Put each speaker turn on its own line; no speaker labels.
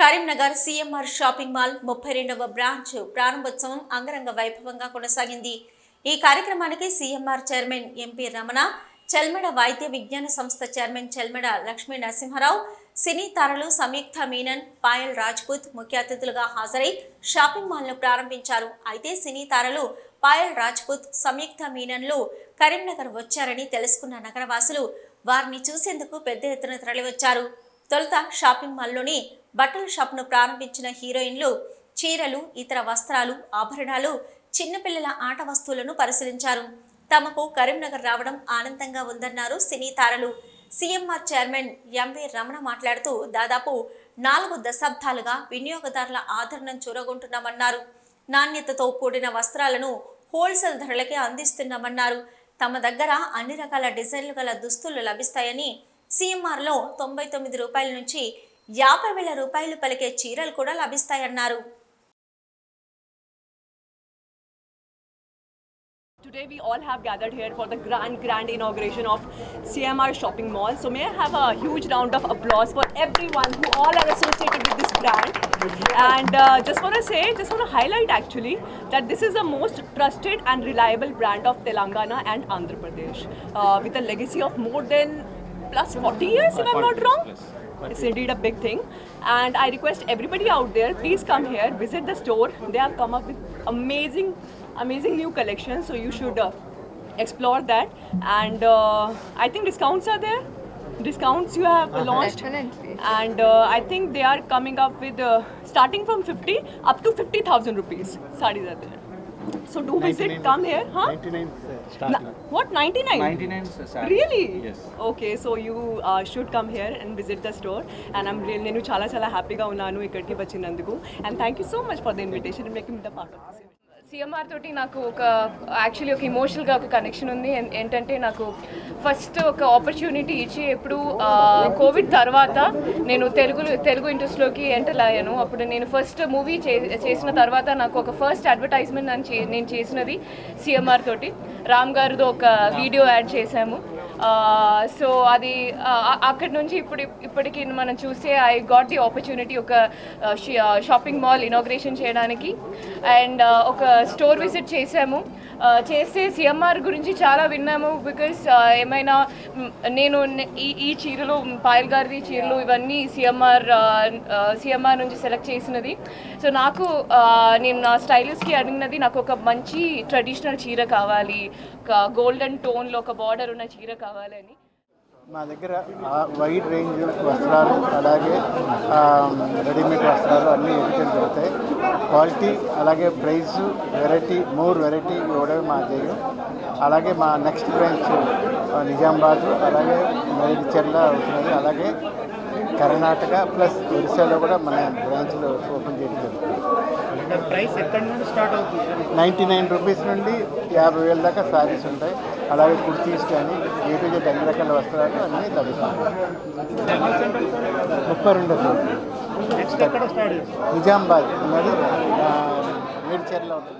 Karimnagar CMR shopping mall ముప్పై రెండవ branch ప్రారంభోత్సవం అంగరంగ వైభవంగా కొనసాగింది. ఈ కార్యక్రమానికి CMR chairman MP Ramana Chelmeda వైద్య విజ్ఞాన సంస్థ చైర్మన్ చెల్మెడ లక్ష్మీ నరసింహారావు సినీ తారలు సంయుక్త మీనన్ పాయల్ రాజ్పుత్ ముఖ్య అతిథులుగా హాజరై షాపింగ్ మాల్ను ప్రారంభించారు. అయితే సినీ తారలు పాయల్ రాజ్పుత్ సంయుక్త మీనన్లు కరీంనగర్ వచ్చారని తెలుసుకున్న నగరవాసులు వారిని చూసేందుకు పెద్ద ఎత్తున తరలివచ్చారు. తొలుత షాపింగ్ మాల్లోని బట్టల షాప్ను ప్రారంభించిన హీరోయిన్లు చీరలు ఇతర వస్త్రాలు ఆభరణాలు చిన్నపిల్లల ఆట వస్తువులను పరిశీలించారు. తమకు కరీంనగర్ రావడం ఆనందంగా ఉందన్నారు సినీ తారలు. సీఎంఆర్ చైర్మన్ ఎంవి రమణ మాట్లాడుతూ దాదాపు నాలుగు దశాబ్దాలుగా వినియోగదారుల ఆదరణను చూరగొంటున్నామన్నారు. నాణ్యతతో కూడిన వస్త్రాలను హోల్సేల్ ధరలకే అందిస్తున్నామన్నారు. తమ దగ్గర అన్ని రకాల డిజైన్లు గల దుస్తులు లభిస్తాయని సీఎంఆర్లో తొంభై తొమ్మిది రూపాయల నుంచి యాభై వేల రూపాయలు పలికే చీరలు కూడా లభిస్తాయన్నారు
Today we all have gathered here for the grand, grand inauguration of CMR Shopping Mall. So may I have a huge round of applause for everyone who all are associated with this brand. And uh, just want to say, just want to highlight actually that this is the most trusted and reliable brand of Telangana and Andhra Pradesh uh, with a legacy of more than plus 40 years if I'm not wrong. It's indeed a big thing. And I request everybody out there, please come here, visit the store. They have come up with amazing, amazing new collections. So you should uh, explore that. And uh, I think discounts are there. Discounts you have launched.
Definitely.
And uh, I think they are coming up with uh, starting from 50 up to 50,000 rupees. Sarees are there. So do visit, come here. Huh?
99
Na- what, 99?
99 sir.
Really?
Yes.
Okay so you should come here and visit the store and I'm real నేను చాలా చాలా హ్యాపీగా ఉన్నాను ఇక్కడికి వచ్చినందుకు and thank you so much for the invitation making the part of
CMR తోటి నాకు ఒక యాక్చువల్లీ ఒక ఇమోషనల్గా ఒక కనెక్షన్ ఉంది. ఏంటంటే నాకు ఫస్ట్ ఒక ఆపర్చునిటీ ఇచ్చి ఎప్పుడు కోవిడ్ తర్వాత నేను తెలుగు తెలుగు ఇండస్ట్రీలోకి ఎంటర్ అయ్యాను. అప్పుడు నేను ఫస్ట్ మూవీ చేసిన తర్వాత నాకు ఒక ఫస్ట్ అడ్వర్టైజ్మెంట్ నేను చే- నేను చేసినది సిఎంఆర్ తోటి. రామ్ గారితో ఒక వీడియో యాడ్ చేశాము. సో అది అక్కడి నుంచి ఇప్పుడు ఇప్పటికి మనం చూస్తే ఐ గాట్ ది ఆపర్చునిటీ ఒక షాపింగ్ మాల్ ఇనాగ్రేషన్ చేయడానికి. అండ్ ఒక స్టోర్ విజిట్ చేసాము. ఆ, చేస్తే సిఎంఆర్ గురించి చాలా విన్నాము బికాస్ ఏమైనా నేను ఈ ఈ చీరలు పాయల్ గారిది చీరలు ఇవన్నీ సిఎంఆర్ సిఎంఆర్ నుంచి సెలెక్ట్ చేసినది. సో నాకు నేను నా స్టైలిస్ట్కి అడిగినది నాకు ఒక మంచి ట్రెడిషనల్ చీర కావాలి. ఒక గోల్డెన్ టోన్లో ఒక బార్డర్ ఉన్న చీర కావాలని.
మా దగ్గర వైడ్ రేంజ్ వస్త్రాలు అలాగే రెడీమేడ్ వస్త్రాలు అన్నీ ఎక్కడ దొరుకుతాయి. క్వాలిటీ అలాగే ప్రైస్ వెరైటీ మోర్ వెరైటీ ఇవ్వడమే మా ధ్యేయం అలాగే మా నెక్స్ట్ బ్రాంచ్ నిజామాబాద్ అలాగే మేడిచెర్ల అవుతున్నది అలాగే కర్ణాటక ప్లస్ ఒరిస్సాలో కూడా మన బ్రాంచ్లు ఓపెన్ చేయడం జరుగుతుంది.
ప్రైస్ ఎక్కడి నుండి స్టార్ట్ అవుతుంది
నైంటీ నైన్ రూపీస్ నుండి యాభై వేల దాకా శారీస్ ఉంటాయి. అలాగే కుర్తీస్ కానీ ఏ టు జెడ్ అన్ని రకాల వస్త్రాలు అన్నీ లభిస్తాయి. ముప్పై రెండు నిజామాబాద్ ఉన్నది ఆ, మేడ్చర్లో ఉంటుంది.